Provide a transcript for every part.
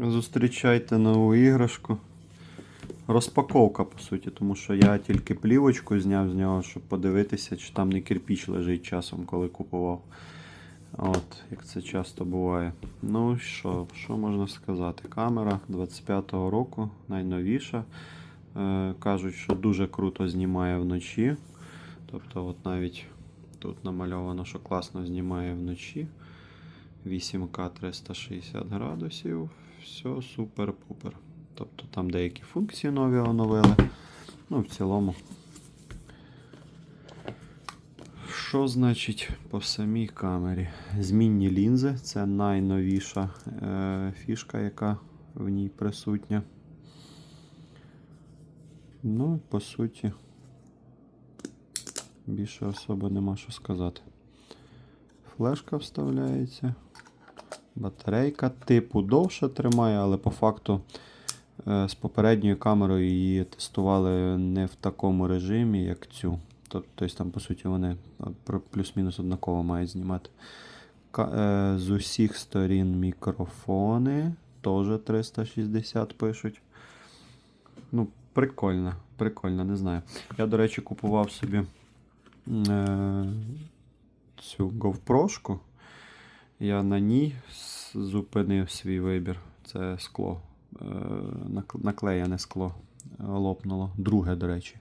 Зустрічайте нову іграшку. Розпаковка, по суті, тому що я тільки плівочку зняв з нього, щоб подивитися, чи там не кирпіч лежить часом, коли купував. От, як це часто буває. Ну що, що можна сказати? Камера 25-го року, найновіша. Е, кажуть, що дуже круто знімає вночі. Тобто, от навіть тут намальовано, що класно знімає вночі. 8К 360 градусів. Все супер-пупер. Тобто там деякі функції нові оновили. Ну, в цілому. Що значить по самій камері? Змінні лінзи це найновіша е, фішка, яка в ній присутня. Ну, по суті, більше особо нема що сказати. Флешка вставляється. Батарейка типу довше тримає, але по факту е, з попередньою камерою її тестували не в такому режимі, як цю. Тобто там, по суті, вони плюс-мінус однаково мають знімати. Е, З усіх сторін мікрофони. Теж 360 пишуть. Ну, прикольно, прикольно, не знаю. Я, до речі, купував собі е, цю GoPro. Я на ній зупинив свій вибір. Це скло. Е, наклеєне скло е, лопнуло. Друге, до речі.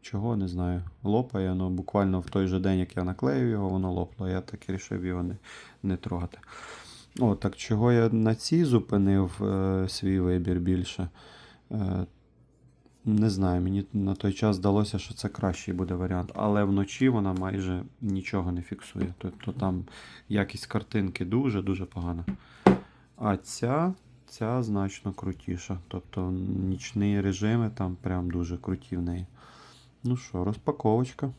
Чого, не знаю. Лопає, ну буквально в той же день, як я наклеїв його, воно лопнуло. Я так і вирішив його не, не трогати. О, так чого я на цій зупинив е, свій вибір більше? Е, не знаю, мені на той час здалося, що це кращий буде варіант. Але вночі вона майже нічого не фіксує. Тобто там якість картинки дуже-дуже погана. А ця, ця значно крутіша. Тобто нічні режими там прям дуже круті в неї. Ну що, розпаковочка.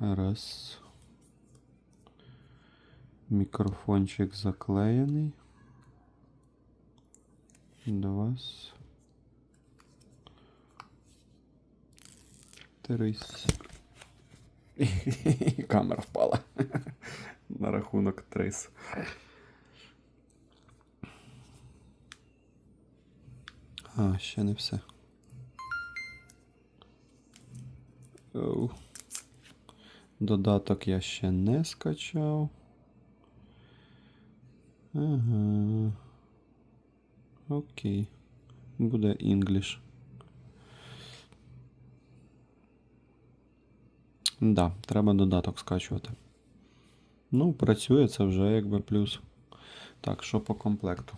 Раз. Мікрофончик заклеєний. Два. Три. Камера впала. На рахунок трис. А, ще не все. Додаток я ще не скачав. Ага. Окей. Буде English. Да, треба додаток скачувати. Ну, працює це вже якби плюс. Так, що по комплекту?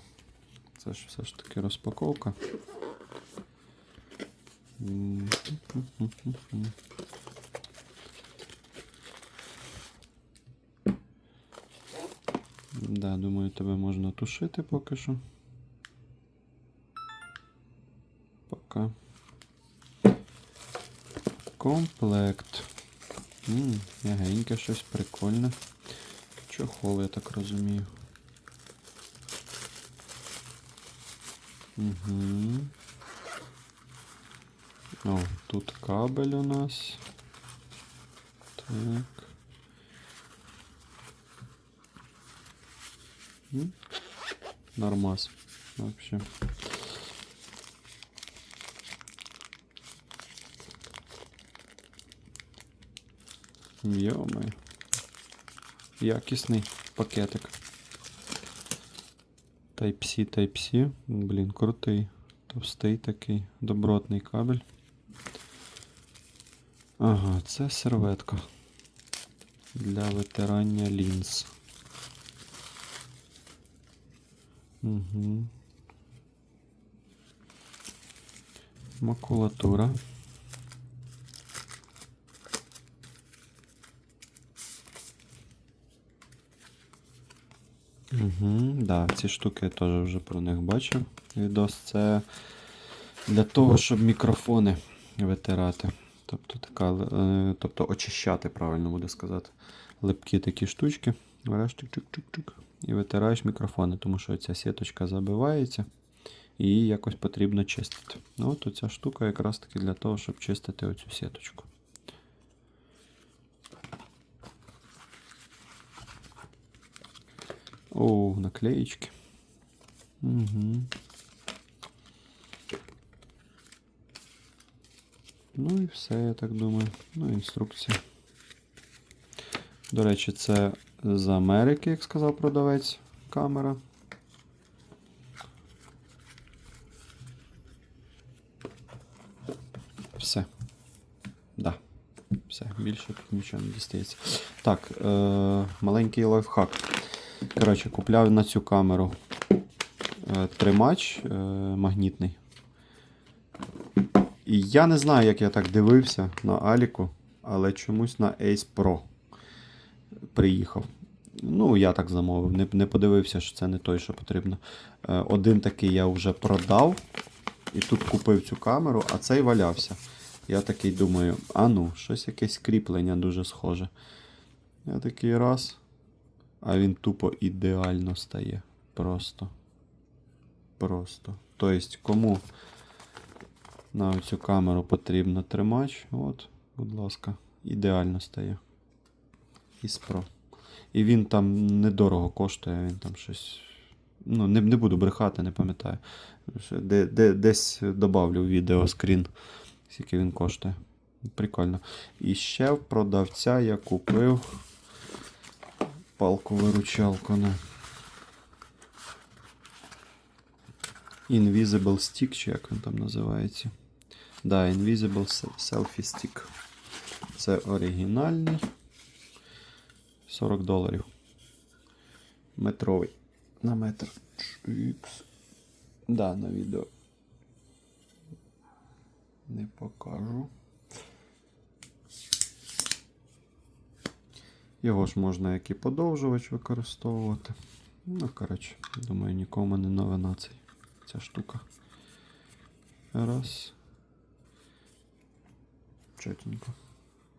Це ж все ж таки розпаковка. Да, думаю, тебе можна тушити поки що. Пока. Комплект. М, М'ягеньке щось прикольне. Чохол, я так розумію. Угу. О, тут кабель у нас. Так. Нормас. Вообще. Йоми. Якісний пакетик. Type-C, Type-C. Блін, крутий. Товстий такий добротний кабель. Ага, це серветка для витирання лінз. Угу. Макулатура. Угу, да, ці штуки я теж вже про них бачив. Відос це для того, щоб мікрофони витирати. Тобто, така, е, тобто очищати, правильно буде сказати. Липкі такі штучки. Раз чик-чик-чик-чик. І витираєш мікрофони, тому що ця сіточка забивається і її якось потрібно чистити. Ну от оця штука якраз таки для того, щоб чистити оцю сіточку. О, наклеечки. Угу. Ну і все, я так думаю. Ну, інструкція. До речі, це з Америки, як сказав продавець, камера. Все. Да. Все, більше тут нічого не дістається. Так, е- маленький лайфхак. Коротше, купляв на цю камеру е- тримач е- магнітний. І я не знаю, як я так дивився на Аліку, але чомусь на Ace Pro приїхав. Ну, я так замовив, не, не подивився, що це не той, що потрібно. Е, один такий я вже продав. І тут купив цю камеру, а цей валявся. Я такий думаю, а ну, щось якесь кріплення дуже схоже. Я такий раз. А він тупо ідеально стає. Просто. Просто. Тобто, кому на цю камеру потрібно тримач, от, будь ласка, ідеально стає. Із Pro. І він там недорого коштує, він там щось. Ну, не, не буду брехати, не пам'ятаю. Де, де, десь добавлю в відео скрін, скільки він коштує. Прикольно. І ще в продавця я купив палку-виручалку. Не. Invisible Stick, чи як він там називається. Да, Invisible Selfie Stick. Це оригінальний. 40 доларів. Метровий. На метр. Ікс. Да, на відео. Не покажу. Його ж можна як і подовжувач використовувати. Ну, коротше, думаю, нікому не новина цей, ця штука. Раз. Чотенько.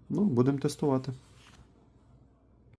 Ну, будемо тестувати.